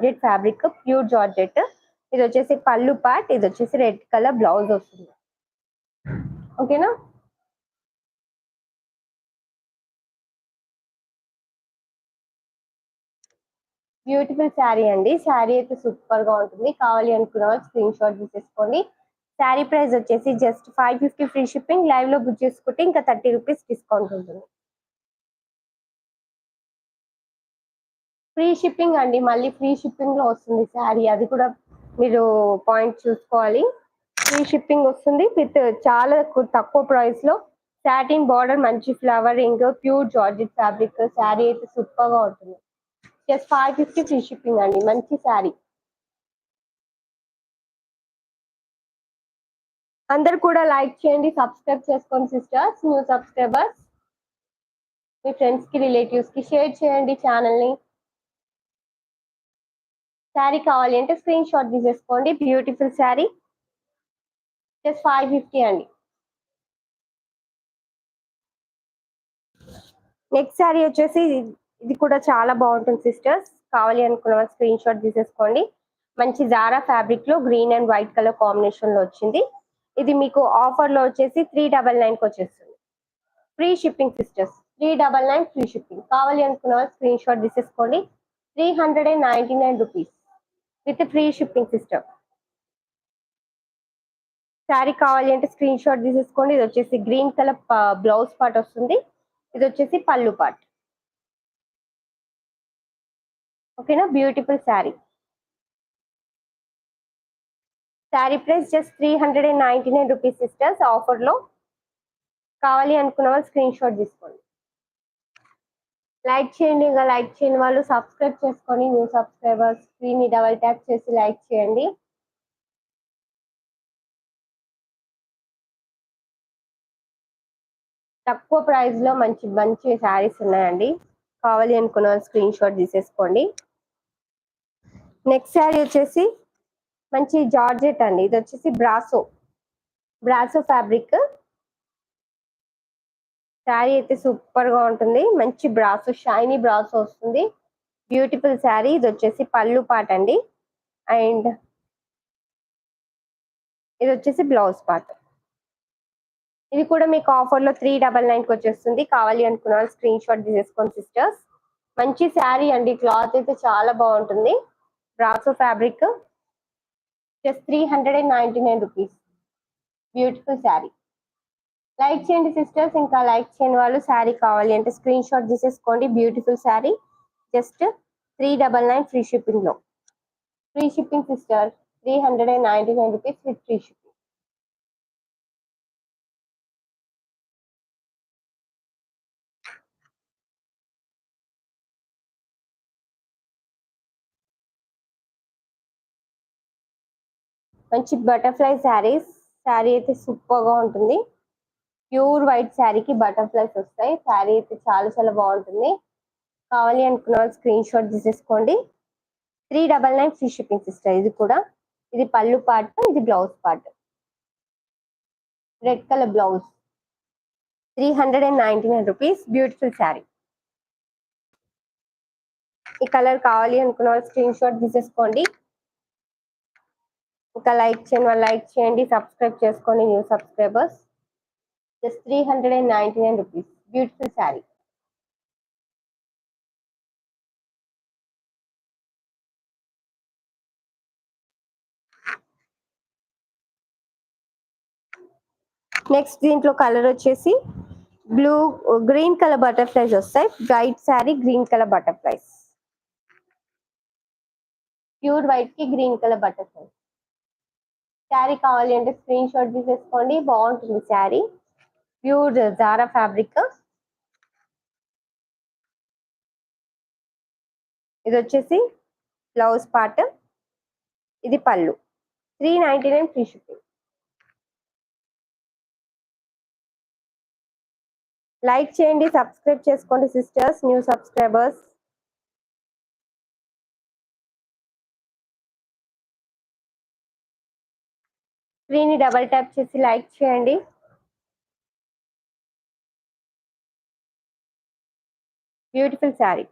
Georgette fabric pure georgette. ఇది వచ్చేసి పళ్ళు పార్ట్ ఇది వచ్చేసి రెడ్ కలర్ బ్లౌజ్ వస్తుంది. ఓకేనా బ్యూటిఫుల్ శారీ అండి. శారీ అయితే సూపర్గా ఉంటుంది. కావాలి అనుకున్న వాళ్ళు స్క్రీన్ షాట్ తీసేసుకోండి. శారీ ప్రైస్ వచ్చేసి just five fifty free shipping లైవ్లో బుక్ చేసుకుంటే ఇంకా థర్టీ రూపీస్ డిస్కౌంట్ ఉంటుంది. ఫ్రీ షిప్పింగ్ అండి. మళ్ళీ ఫ్రీ షిప్పింగ్లో వస్తుంది శారీ. అది కూడా మీరు పాయింట్ చూసుకోవాలి. ఫ్రీ షిప్పింగ్ వస్తుంది విత్ చాలా తక్కువ ప్రైస్లో. సాటిన్ బార్డర్ మంచి flowering pure georgette fabric sari అయితే సూపర్గా ఉంటుంది. Just five fifty free shipping అండి. మంచి శారీ. అందరు కూడా లైక్ చేయండి. సబ్స్క్రైబ్ చేసుకోండి సిస్టర్స్ న్యూ సబ్స్క్రైబర్స్ మీ ఫ్రెండ్స్కి రిలేటివ్స్కి షేర్ చేయండి ఛానల్ని శారీ కావాలి అంటే స్క్రీన్ షాట్ తీసేసుకోండి. Beautiful sari. Just five fifty అండి. నెక్స్ట్ శారీ వచ్చేసి ఇది- కూడా చాలా బాగుంటుంది సిస్టర్స్ కావాలి అనుకున్న వాళ్ళు స్క్రీన్ షాట్ తీసేసుకోండి. మంచి జారా ఫ్యాబ్రిక్లో గ్రీన్ అండ్ వైట్ కలర్ కాంబినేషన్లో వచ్చింది. ఇది మీకు ఆఫర్లో వచ్చేసి త్రీ డబల్ నైన్కి వచ్చేస్తుంది. Free shipping sisters three double nine free shipping కావాలి అనుకున్న వాళ్ళు స్క్రీన్ షాట్ తీసేసుకోండి. Three hundred and ninety nine rupees with free shipping system. Sari కావాలి అంటే స్క్రీన్ షాట్ తీసేసుకోండి. ఇది వచ్చేసి గ్రీన్ కలర్ బ్లౌజ్ పార్ట్ వస్తుంది. ఇది వచ్చేసి పళ్ళు పార్ట్. ఓకేనా? Beautiful sari. Sari price just three hundred and ninety nine rupees sisters ఆఫర్లో కావాలి అనుకున్న వాళ్ళు స్క్రీన్ షాట్ తీసుకోండి. లైక్ చేయండి ఇంకా లైక్ చేయని వాళ్ళు సబ్స్క్రైబ్ చేసుకొని న్యూ సబ్స్క్రైబర్స్ స్క్రీన్ని డబల్ ట్యాప్ చేసి లైక్ చేయండి. తక్కువ ప్రైస్లో మంచి మంచి శారీస్ ఉన్నాయండి. కావాలి అనుకున్న వాళ్ళు స్క్రీన్ షాట్ తీసేసుకోండి. నెక్స్ట్ శారీ వచ్చేసి మంచి జార్జెట్ అండి. ఇది వచ్చేసి బ్రాసో బ్రాసో ఫ్యాబ్రిక్ శారీ అయితే సూపర్గా ఉంటుంది. మంచి బ్రాసో షైనీ బ్రాసో వస్తుంది. బ్యూటిఫుల్ శారీ. ఇది వచ్చేసి పళ్ళు పాట్ అండి. అండ్ ఇది వచ్చేసి బ్లౌజ్ పార్ట్ ఇది కూడా మీకు ఆఫర్లో త్రీ డబల్ నైన్కి వచ్చేస్తుంది. కావాలి అనుకున్న వాళ్ళు స్క్రీన్ షాట్ తీసేసుకోండి సిస్టర్స్ మంచి శారీ అండి. క్లాత్ అయితే చాలా బాగుంటుంది. Brasso fabric just three hundred and ninety nine rupees beautiful sari. Like చేయండి సిస్టర్స్. ఇంకా లైక్ చేయని వాళ్ళు శారీ కావాలి అంటే స్క్రీన్ షాట్ తీసేసుకోండి. Beautiful sari. Just three double nine free షిప్పింగ్లో. Free shipping sister three hundred and ninety nine rupees with free shipping. మంచి butterfly saris. Sari అయితే సూపర్గా ఉంటుంది. ప్యూర్ వైట్ శారీకి బటర్ఫ్లైస్ వస్తాయి. శారీ అయితే చాలా చాలా బాగుంటుంది. కావాలి అనుకున్న వాళ్ళు స్క్రీన్ షాట్ తీసేసుకోండి. Three double nine free shipping sister ఇది కూడా. ఇది పళ్ళు పార్ట్ ఇది blouse part. Red colour blouse. Three hundred and ninety nine rupees. Beautiful sari. ఈ కలర్ కావాలి అనుకున్న వాళ్ళు స్క్రీన్ షాట్ తీసేసుకోండి. ఇంకా లైక్ చేయండి వాళ్ళు లైక్ చేయండి సబ్స్క్రైబ్ చేసుకోండి new subscribers. Just three hundred and ninety nine rupees beautiful sari next దీంట్లో కలర్ వచ్చేసి బ్లూ గ్రీన్ కలర్ బటర్ఫ్లైస్ వస్తాయి. White sari green colour butterflies pure వైట్కి green colour butterflies sari కావాలి అంటే స్క్రీన్ షాట్ తీసేసుకోండి. బాగుంటుంది శారీ ప్యూర్ జారా ఫ్యాబ్రిక్. ఇది వచ్చేసి blouse part. ఇది పళ్ళు. Three ninety nine free shipping. Like చేయండి సబ్స్క్రైబ్ చేసుకోండి sisters new subscribers. Screen double tap చేసి లైక్ చేయండి. బ్యూటిఫుల్ శారీ